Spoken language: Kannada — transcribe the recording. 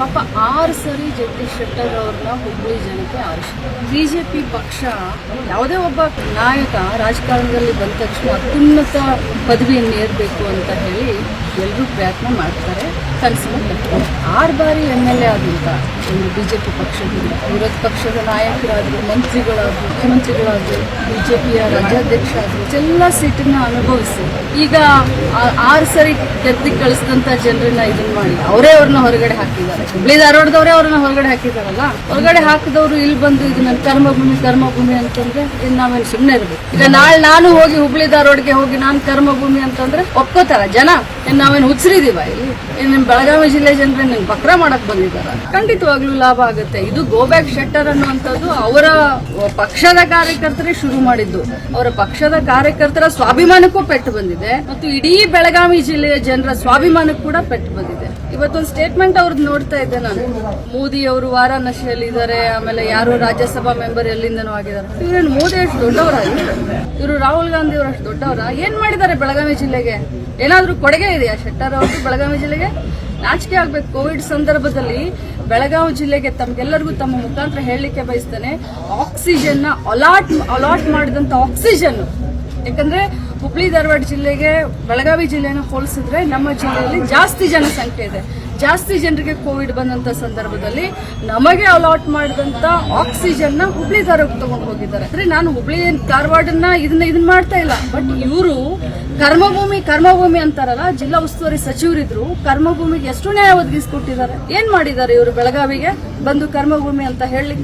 ಪಾಪ ಆರು ಸರಿ ಜಗದೀಶ್ ಶೆಟ್ಟರ್ ಅವ್ರನ್ನ ಹುಬ್ಬಳ್ಳಿ ಜನತೆ ಆರಿಸಿದ್ರು. ಬಿಜೆಪಿ ಪಕ್ಷ ಯಾವುದೇ ಒಬ್ಬ ನಾಯಕ ರಾಜಕಾರಣದಲ್ಲಿ ಬಂದ ತಕ್ಷಣ ಅತ್ಯುನ್ನತ ಪದವಿಯನ್ನು ಏರಬೇಕು ಅಂತ ಹೇಳಿ ಎಲ್ಲರೂ ಪ್ರಯತ್ನ ಮಾಡ್ತಾರೆ ಕನಸನ್ನು ಆರು ಬಾರಿ ಎಂ ಎಲ್ ಎ ಆದಂಥ ಒಂದು ಪಿ ಪಕ್ಷದಿಂದ ವಿರೋಧ ಪಕ್ಷದ ನಾಯಕರಾದರು ಮಂತ್ರಿಗಳಾದರು ಮುಖ್ಯಮಂತ್ರಿಗಳಾದರು ಪಿಯ ರಾಜ್ಯಾಧ್ಯಕ್ಷ ಆದರು ಎಲ್ಲ ಸೀಟನ್ನ ಅನುಭವಿಸಿ. ಈಗ ಆರು ಸರಿ ಗೆದ್ದಿ ಕಳಿಸಿದಂತ ಜನರನ್ನ ಇದನ್ನ ಮಾಡಿ, ಅವರೇ ಅವ್ರನ್ನ ಹೊರಗಡೆ ಹಾಕಿದ್ದಾರೆ. ಹುಬ್ಳಿ ಧಾರವಾಡದವರೇ ಅವ್ರನ್ನ ಹೊರಗಡೆ ಹಾಕಿದಾರಲ್ಲ ಹೊರಗಡೆ ಹಾಕಿದವರು ಇಲ್ಲಿ ಬಂದು ಇದು ನನ್ನ ಕರ್ಮಭೂಮಿ ಕರ್ಮಭೂಮಿ ಅಂತಂದ್ರೆ ಇದು ನಾವೇನು ಸುಮ್ಮನೆ ಇರಬೇಕು. ಈಗ ನಾಳೆ ನಾನು ಹೋಗಿ ಹುಬ್ಳಿ ಧಾರವಾಡಗೆ ಹೋಗಿ ನಾನು ಕರ್ಮಭೂಮಿ ಅಂತಂದ್ರೆ ಒಪ್ಕೋತಾರ ಜನ. ನಾವೇನು ಹುಚ್ಚರಿದೀವ ಇಲ್ಲಿ? ಏನ್ ನಿಮ್ ಬೆಳಗಾವಿ ಜಿಲ್ಲೆ ಜನರೇ ನಿಮ್ಗೆ ಬಕ್ರ ಮಾಡಕ್ ಬಂದಿದ್ದಾರೆ. ಖಂಡಿತವಾಗ್ಲೂ ಲಾಭ ಆಗುತ್ತೆ. ಇದು ಗೋಬ್ಯಾಕ್ ಶೆಟ್ಟರ್ ಅನ್ನುವಂಥದ್ದು ಅವರ ಪಕ್ಷದ ಕಾರ್ಯಕರ್ತರೇ ಶುರು ಮಾಡಿದ್ದು. ಅವರ ಪಕ್ಷದ ಕಾರ್ಯಕರ್ತರ ಸ್ವಾಭಿಮಾನಕ್ಕೂ ಪೆಟ್ಟು ಬಂದಿದೆ. ಮತ್ತು ಇಡೀ ಬೆಳಗಾವಿ ಜಿಲ್ಲೆಯ ಜನರ ಸ್ವಾಭಿಮಾನಕ್ಕೂ ಕೂಡ ಪೆಟ್ಟು ಬಂದಿದೆ. ಇವತ್ತೊಂದು ಸ್ಟೇಟ್ಮೆಂಟ್ ಅವ್ರದ್ದು ನೋಡ್ತಾ ಇದ್ದೆ ನಾನು. ಮೋದಿ ಅವರು ವಾರಾಣಸಿಯಲ್ಲಿ ಇದ್ದಾರೆ ಆಮೇಲೆ ಯಾರು ರಾಜ್ಯಸಭಾ ಮೆಂಬರ್ ಎಲ್ಲಿಂದನೂ ಆಗಿದ್ದಾರೆ. ಇವ್ರೇನು ಮೋದಿ ಅಷ್ಟು ದೊಡ್ಡವರಾಗಿ ಇವರು ರಾಹುಲ್ ಗಾಂಧಿ ಅವರು ಅಷ್ಟು ದೊಡ್ಡವರ? ಏನ್ ಮಾಡಿದ್ದಾರೆ ಬೆಳಗಾವಿ ಜಿಲ್ಲೆಗೆ? ಏನಾದ್ರೂ ಕೊಡುಗೆ ಇದೆಯಾ? ಶೆಟ್ಟರ್ ಅವರು ಬೆಳಗಾವಿ ಜಿಲ್ಲೆಗೆ ನಾಚಿಕೆ ಆಗ್ಬೇಕು. ಕೋವಿಡ್ ಸಂದರ್ಭದಲ್ಲಿ ಬೆಳಗಾವಿ ಜಿಲ್ಲೆಗೆ ತಮ್ಗೆಲ್ಲರಿಗೂ ತಮ್ಮ ಮುಖಾಂತರ ಹೇಳಲಿಕ್ಕೆ ಬಯಸ್ತೇನೆ. ಆಕ್ಸಿಜನ್ನ ಅಲಾಟ್ ಅಲಾಟ್ ಮಾಡಿದಂತ ಆಕ್ಸಿಜನ್. ಯಾಕಂದ್ರೆ ಹುಬ್ಳಿ ಧಾರವಾಡ ಜಿಲ್ಲೆಗೆ ಬೆಳಗಾವಿ ಜಿಲ್ಲೆನ ಹೋಲಿಸಿದ್ರೆ ನಮ್ಮ ಜಿಲ್ಲೆಯಲ್ಲಿ ಜಾಸ್ತಿ ಜನಸಂಖ್ಯೆ ಇದೆ. ಜಾಸ್ತಿ ಜನರಿಗೆ ಕೋವಿಡ್ ಬಂದಂತ ಸಂದರ್ಭದಲ್ಲಿ ನಮಗೆ ಅಲಾಟ್ ಮಾಡಿದಂತ ಆಕ್ಸಿಜನ್ನ ಹುಬ್ಳಿ ಧಾರವಾಡ ತಗೊಂಡು ಹೋಗಿದ್ದಾರೆ. ಅಂದ್ರೆ ನಾನು ಹುಬ್ಳಿ ಧಾರವಾಡನ್ನ ಇದನ್ನ ಇದನ್ನ ಮಾಡ್ತಾ ಇಲ್ಲ. ಬಟ್ ಇವರು ಕರ್ಮಭೂಮಿ ಕರ್ಮಭೂಮಿ ಅಂತಾರಲ್ಲ, ಜಿಲ್ಲಾ ಉಸ್ತುವಾರಿ ಸಚಿವರಿದ್ರು, ಕರ್ಮಭೂಮಿಗೆ ಎಷ್ಟು ನ್ಯಾಯ ಒದಗಿಸ್ಕೊಟ್ಟಿದ್ದಾರೆ. ಏನ್ ಮಾಡಿದ್ದಾರೆ ಇವರು ಬೆಳಗಾವಿಗೆ ಬಂದು ಕರ್ಮಭೂಮಿ ಅಂತ ಹೇಳಲಿಕ್ಕೆ?